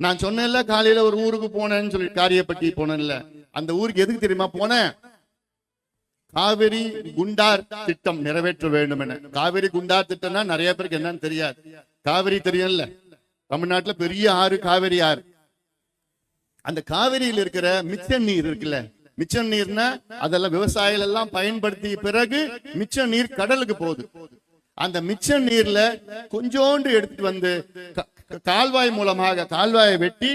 நான் சொன்னேன்ல காலையில ஒரு ஊருக்கு போனேன்னு சொல்லி காரியப்பட்டி போனேன்ல. அந்த ஊருக்கு எதுக்கு தெரியுமா போனேன்? காவிரி குண்டார் திட்டம் நிறைவேற்ற வேண்டும் என. காவிரி குண்டார் திட்டம்னா நிறைய பேருக்கு என்னன்னு தெரியாது. காவிரி தெரியும்ல. தமிழ்நாட்டுல பெரிய ஆறு காவிரி ஆறு. அந்த காவிரியில் இருக்கிற மிச்ச நீர் இருக்குல்ல. மிச்ச நீர்னா அதெல்லாம் விவசாயிகள் எல்லாம் பயன்படுத்திய பிறகு மிச்ச நீர் கடலுக்கு போகுது. அந்த மிச்ச நீர்ல கொஞ்சோண்டு எடுத்துட்டு வந்து கால்வாய் மூலமாக கால்வாயை வெட்டி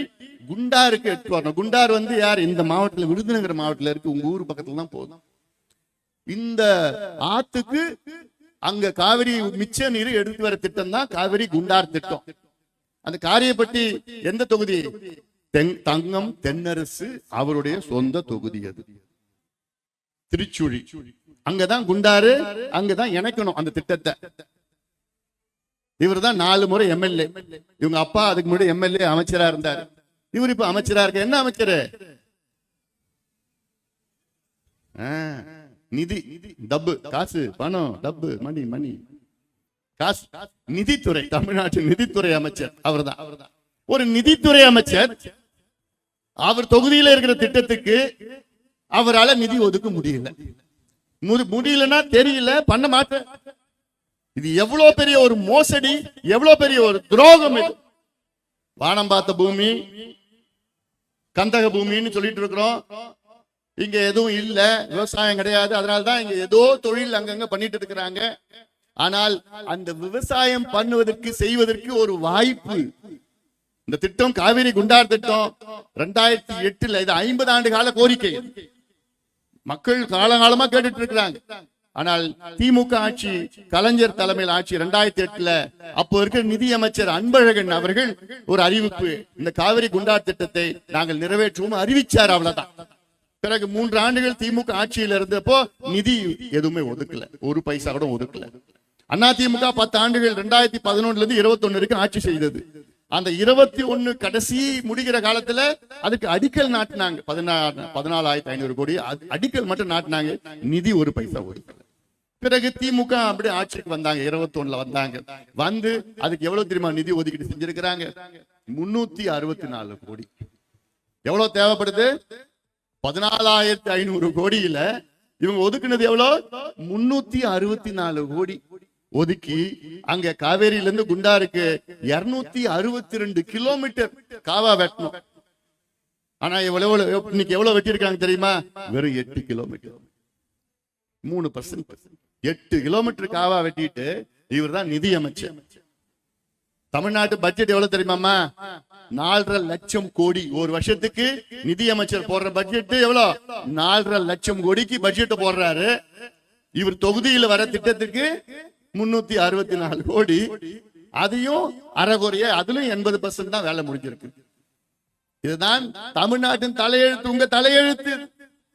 குண்டாருக்கு எடுத்து வரணும். குண்டார் வந்து யார்? இந்த மாவட்டத்துல விருதுநகர் மாவட்டத்துல இருக்கு. உங்க ஊர் பக்கத்துல தான் போதும். இந்த ஆத்துக்கு அங்க காவிரி மிச்ச நீர் எடுத்து வர திட்டம் தான் காவிரி குண்டார் திட்டம். அந்த காரியப்பட்டி எந்த தொகுதி? தங்கம் தென்னரசு அவருடைய சொந்த தொகுதி அது. திருச்சுழி. அங்கதான் குண்டாரு அங்கதான் இணைக்கணும் அந்த திட்டத்தை. இவர் தான் நாலு முறை எம்எல்ஏ. இவங்க அப்பா அதுக்கு முன்னாடி எம்எல்ஏ அமைச்சரா இருந்தார். இவர் இப்ப அமைச்சரா இருக்க என்ன அமைச்சர்? நிதி டப்பு காசு பணம் டப்பு மணி மணி. காசு நிதித்துறை தமிழ்நாட்டு நிதித்துறை அமைச்சர் அவர்தான். ஒரு நிதித்துறை அமைச்சர் அவர் தொகுதியில இருக்கிற திட்டத்துக்கு அவரால நிதி ஒதுக்க முடியல. முடியலன்னா தெரியல பண்ண மாட்டேன். இது எவ்வளவு பெரிய ஒரு மோசடி எவ்வளவு பெரிய ஒரு துரோகம் இது. வானம் பார்த்த பூமி கந்தக பூமின்னு சொல்லிட்டு இருக்கிறோம். இங்க எதுவும் இல்ல விவசாயம் கிடையாது. அதனாலதான் இங்க ஏதோ தொழில் அங்கங்க பண்ணிட்டு இருக்கிறாங்க. ஆனால் அந்த விவசாயம் பண்ணுவதற்கு செய்வதற்கு ஒரு வாய்ப்பு. இந்த திட்டம் காவிரி குண்டார் திட்டம் ரெண்டாயிரத்தி எட்டுல இது ஐம்பது ஆண்டு கால கோரிக்கை. மக்கள் காலகாலமா கேட்டுட்டு இருக்கிறாங்க ஆனால் திமுக ஆட்சி கலைஞர் தலைமையில் ஆட்சி ரெண்டாயிரத்தி எட்டுல அப்போ இருக்கிற நிதியமைச்சர் அன்பழகன் அவர்கள் ஒரு அறிவிப்பு இந்த காவிரி குண்டா திட்டத்தை நாங்கள் நிறைவேற்றுவோம் அறிவிச்சார் அவ்வளவுதான். பிறகு மூன்று ஆண்டுகள் திமுக ஆட்சியில் இருந்தப்போ நிதி எதுவுமே ஒதுக்கல ஒரு பைசா கூட ஒதுக்கல. அண்ணா திமுக பத்து ஆண்டுகள் ரெண்டாயிரத்தி பதினொன்னுல இருந்து இருபத்தி ஒன்னு வரைக்கும் ஆட்சி செய்தது. அந்த இருபத்தி ஒண்ணு கடைசி முடிகிற காலத்துல அதுக்கு அடிக்கல் நாட்டினாங்க. பதினாறு பதினாலாயிரத்தி ஐநூறு கோடி அடிக்கல் மட்டும் நாட்டினாங்க. நிதி ஒரு பைசா ஒதுக்கல பிறகு திமுக அப்படி ஆட்சிக்கு வந்தாங்க. இருபத்தி ஒண்ணுல வந்தாங்க. வந்து அதுக்கு எவ்வளவு தெரியுமா நிதி ஒதுக்கீடு செஞ்சிருக்கிறாங்க? முன்னூத்தி அறுபத்தி நாலு கோடி. எவ்வளவு தேவைப்படுது? பதினாலாயிரத்தி ஐநூறு கோடியில இவங்க ஒதுக்குனது எவ்வளவு? முன்னூத்தி அறுபத்தி நாலு கோடி. ஒதுக்கி அங்க காவேரியில இருந்து குண்டாருக்கு இருநூத்தி அறுபத்தி ரெண்டு கிலோமீட்டர் காவா வெட்டணும். ஆனா எவ்வளவு எவ்வளவு- இன்னைக்கு எவ்வளவு வெட்டியிருக்காங்க தெரியுமா? வெறும் எட்டு கிலோமீட்டர். மூணு பர்சன்ட் எட்டு கிலோமீட்டர் காவா வெட்டிட்டு இவர் தான் நிதி அமைச்சர் தமிழ்நாட்டு பட்ஜெட் எவ்வளவு தெரியுமாமா நாலரை லட்சம் கோடி. ஒரு வருஷத்துக்கு நிதி அமைச்சர் போடுற பட்ஜெட் எவ்வளவு நாலரை லட்சம் கோடிக்கு பட்ஜெட் போடுறாரு. இவர் தொகுதியில வர திட்டத்துக்கு முன்னூத்தி அறுபத்தி நாலு கோடி. அதையும் அறகுறைய அதுலயும் எண்பது பர்சன்ட் தான் வேலை முடிஞ்சிருக்கு. இதுதான் தமிழ்நாட்டின் தலையெழுத்து. உங்க தலையெழுத்து.